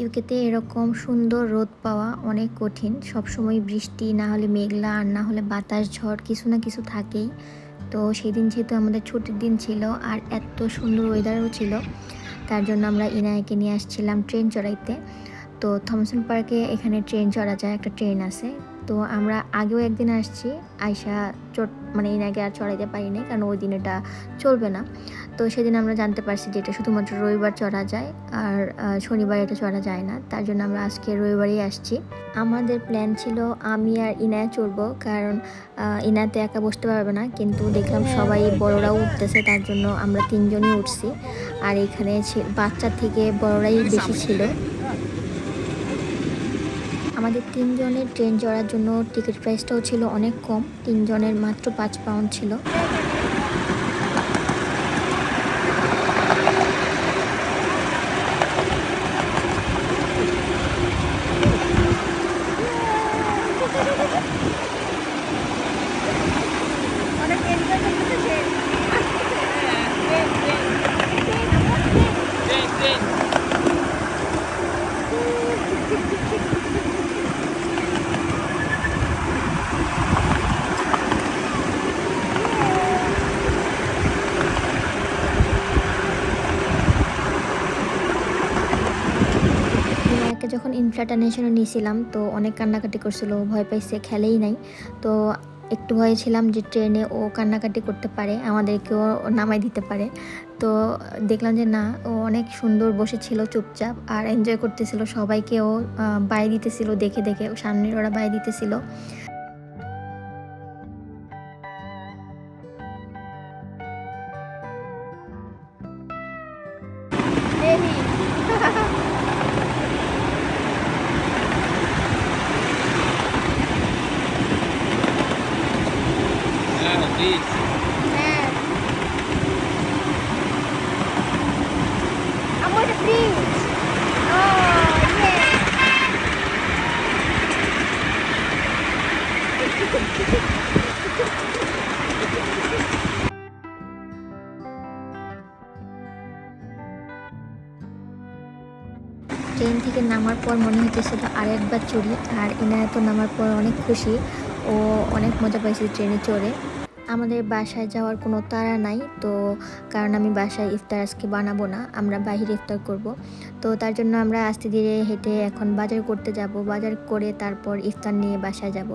ইউকেতে এরকম সুন্দর রোদ পাওয়া অনেক কঠিন। সবসময় বৃষ্টি, না হলে মেঘলা আর না হলে বাতাস, ঝড় কিছু না কিছু থাকেই। তো সেদিন যেহেতু আমাদের ছুটির দিন ছিল আর এত সুন্দর ওয়েদারও ছিল, তার জন্য আমরা ইনায়কে নিয়ে আসছিলাম ট্রেন চড়াইতে। তো থমসন পার্কে এখানে ট্রেন চড়া যায়, একটা ট্রেন আছে তো আমরা আগেও একদিন আসছি আয়সা চট মানে ইনাকে আর চড়াইতে পারিনি কারণ ওই দিন এটা চলবে না। তো সেদিন আমরা জানতে পারছি যে এটা শুধুমাত্র রবিবার চড়া যায় আর শনিবার এটা চড়া যায় না। তার জন্য আমরা আজকে রবিবারই আসছি। আমাদের প্ল্যান ছিল আমি আর ইনায়া চড়বো কারণ ইনাতে একা বসতে পারবে না কিন্তু দেখলাম সবাই বড়রাও উঠতেছে তার জন্য আমরা তিনজনই উঠছি। আর এখানে বাচ্চা থেকে বড়রাই বেশি ছিল। আমাদের তিনজনের ট্রেন চড়ার জন্য টিকিট প্রাইসটাও ছিল অনেক কম। তিনজনের মাত্র পাঁচ পাউন্ড ছিল। যখন ইনফ্লাটা নেশনে নিয়েছিলাম, তো অনেক কান্নাকাটি করছিল ভয় পাইছে, খেলেই নাই। তো একটু ভয়ে ছিলাম যে ট্রেনে ও কান্নাকাটি করতে পারে, আমাদেরকেও নামাই দিতে পারে। তো দেখলাম যে না, ও অনেক সুন্দর বসেছিল, চুপচাপ, আর এনজয় করতেছিল সবাইকে ও বাই দিতেছিল, দেখে দেখে, সামনের ওরা বাই দিতেছিল। Oh. ট্রেন থেকে নামার পর মনে হতেছিল আর একবার চড়ি আর ইনায়ত নামার পর অনেক খুশি ও অনেক মজা পাইছে ট্রেনে চড়ে। আমাদের বাসায় যাওয়ার কোনো তাড়া নাই, তো কারণ আমি বাসায় ইফতার আজকে বানাবো না, আমরা বাহিরে ইফতার করব। তো তার জন্য আমরা আস্তে ধীরে হেঁটে এখন বাজার করতে যাব, বাজার করে তারপর ইফতার নিয়ে বাসায় যাব।